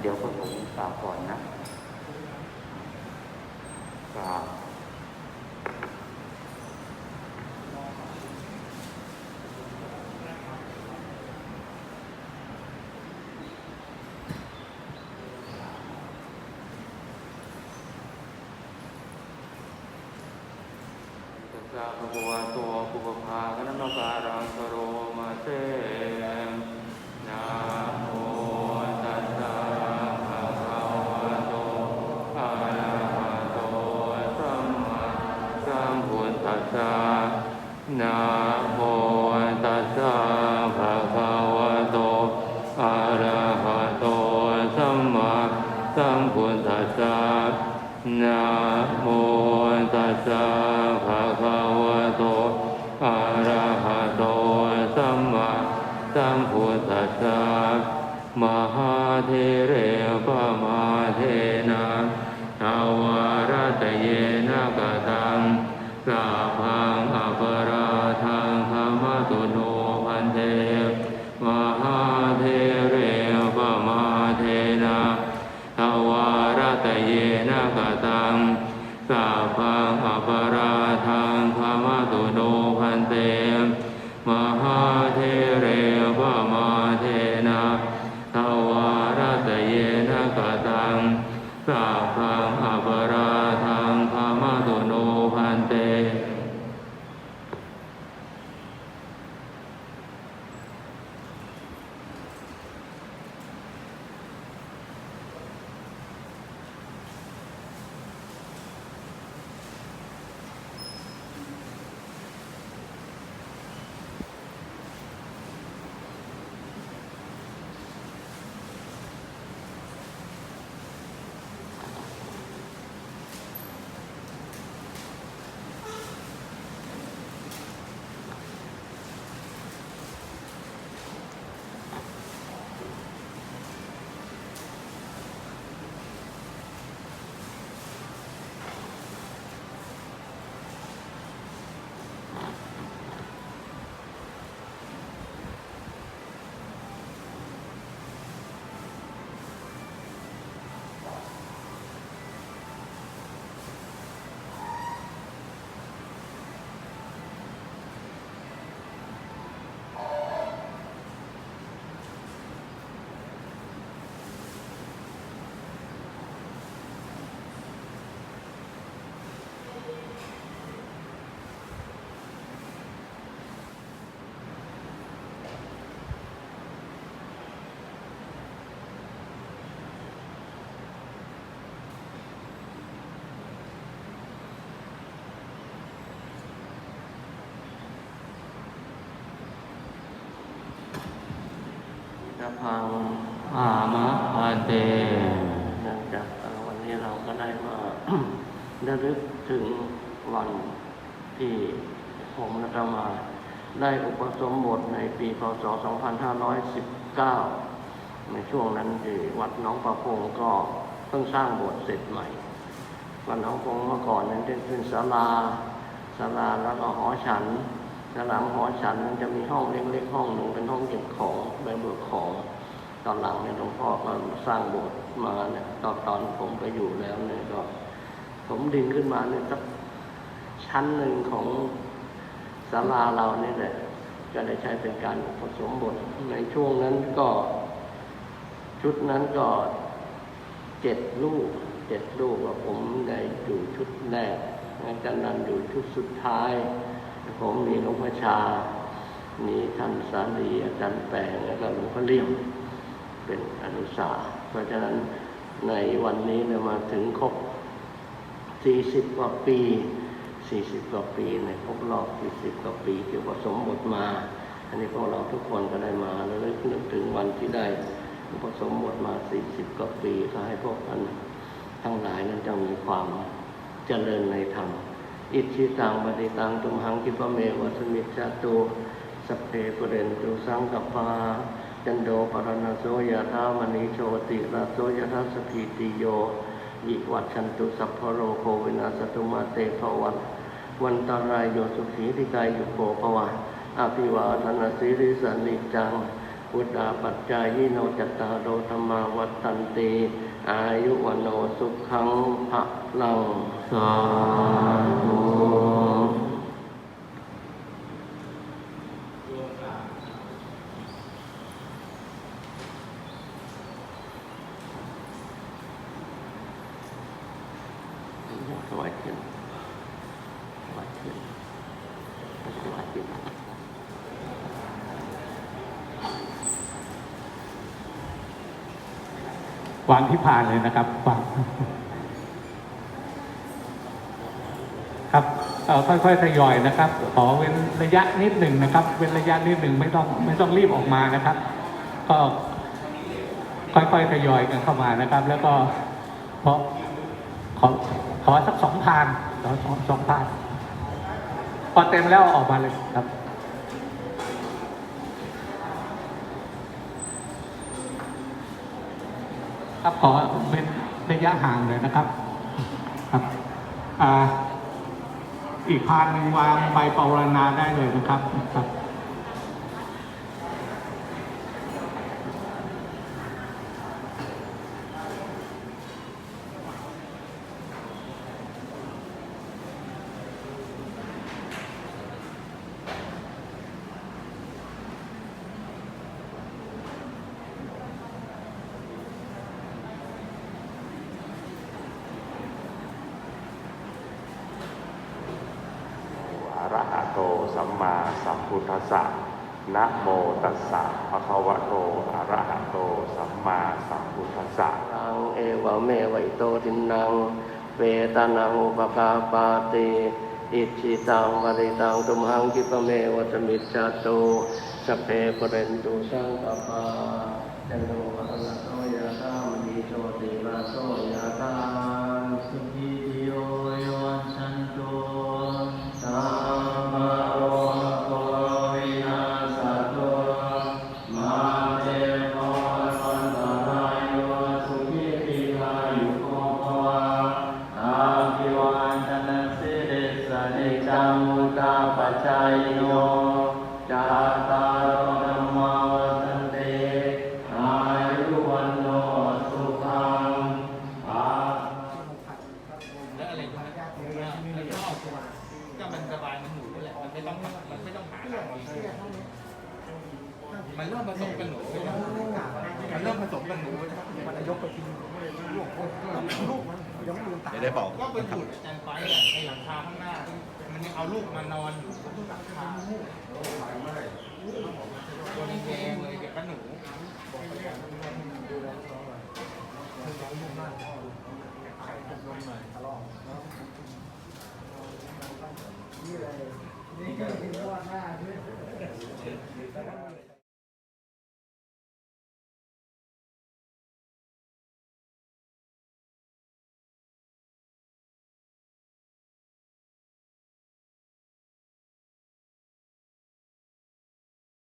เดี๋ยวพระสงฆ์กล่าวก่อนนะกล่าวตัสสะภะคะวะโตปุปภาคณมการังกโรมาเตนะ นะโมตัสสะภะคะวะโตอะระหะโตสัมมาสัมพุทธัสสะนะโมตัสสะภะคะวะโตอะระหะโตสัมมาสัมพุทธัสสะมหาเทเรปะมาเทนะทาวารตเยนะกตังสาพังอป ตังสาพังอปราทังธรรมตุโนพันเตมหาเทเรปมาเทนะทวารตเยนะกตังสาพังอปราทังธรรมตุโนพันเต จะพังอามะพันเตนื่องจากวันนี้เราก็ได้มาได้ลึกถึงวันที่ผมและมา ได้อุปสมบทในปีพศ 2519 ในช่วงนั้นที่วัดน้องประพงก็เพิ่งสร้างโบสถ์เสร็จใหม่ วัดน้องประพงเมื่อก่อนนั้นเป็นศาลาศาลาแล้วก็หอฉัน ศาลาหอฉันมันจะมีห้องเล็กๆห้องหนึ่งเป็นห้องเก็บของใบเบิกของ ตอนหลังเนี่ยหลวงพ่อก็สร้างโบสถ์มาเนี่ยตอนตอนผมไปอยู่แล้วเนี่ยก็ผมดินขึ้นมาเนี่ยสักชั้นหนึ่งของศาลาเรานี่แหละก็ได้ใช้เป็นการผสมบทในช่วงนั้นก็ ชุดนั้นก็เจ็ดลูกเจ็ดลูกว่าผมได้อยู่ชุดแรกอาจารย์นันอยู่ชุดสุดท้าย ผมมีหลวงพ่อชา มีท่านสาลีอาจารย์แปงแล้วก็หลวงพ่อเลี่ยมเป็นอนุสาเพราะฉะนั้นในวันนี้เนี่ยมาถึงครบ 40 กว่าปี 40 กว่าปีในครบรอบ 40 กว่าปีที่ผสมบทมา อันนี้พวกเราทุกคนก็ได้มาแล้วนึกถึงวันที่ได้ผสมบทมา 40 กว่าปีก็ให้พวกท่านทั้งหลายนั้นจะมีความเจริญในธรรม อิทธิตังปฏิตังตุมหังคิปะเมวะสมิจจตุสพเพปเรนตุสังกปาจันโดปรณโสยธามณีโชติราโสยธาสพีติโยวิวัชชันตุสัพพโรโควินาสตุมาเตภวันวันตารายโยสุขีทิกายโยโกภวะอภิวาทนาสิริสันนิจังพุทธาปัจจายิโนจัตตาโอธรรมาวัฏันติ อายุวโนสุขังภะลังสาธุถวายเทียนถวายเทียนถวายเทียน วางที่ผ่านเลยนะครับวางครับค่อยๆทยอยนะครับ ขอเว้นระยะนิดหนึ่งนะครับ เว้นระยะนิดหนึ่งไม่ต้องไม่ต้องรีบออกมานะครับ ก็ค่อยๆทยอยกันเข้ามานะครับ แล้วก็เพราะขอขอสักสองพานสองสองพานพอเต็มแล้วออกมาเลยครับ ครับขอเป็นระยะห่างเลยนะครับครับอ่าอีกพานหนึ่งวางใบปรณาได้เลยนะครับครับ โตสัมมาสัมพุทธัสสะนะโมตัสสะภะคะวะโตอะระหะโตสัมมาสัมพุทธัสสะตังเอวะเมวิโตทินัง เวตานังอุปกาปาติอิจิตังวริตังตุมหังคิปเมวะสมิจจตุสพเพปเรนตุสังกปาจันโน แล้วก็เอาตัวก็มันสบายมันหนูนี่แหละมันไม่ต้องมันไม่ต้องหาทางเองมันเริ่มผสมกันหนูมันเริ่มผสมกันหนูมันยกไปทีลูกลูกมันยังไม่ลืมตาเดี๋ยวได้บอกก็เป็นจุดอาจารย์ไฟอะไอหลังคาข้างหน้า มันยังเอาลูกมานอนอยู่บนหลังคาตัวแดงๆเลยเดี๋ยวก็หนู นี่เลยนี่ก็เป็นว่าหน้าด้วย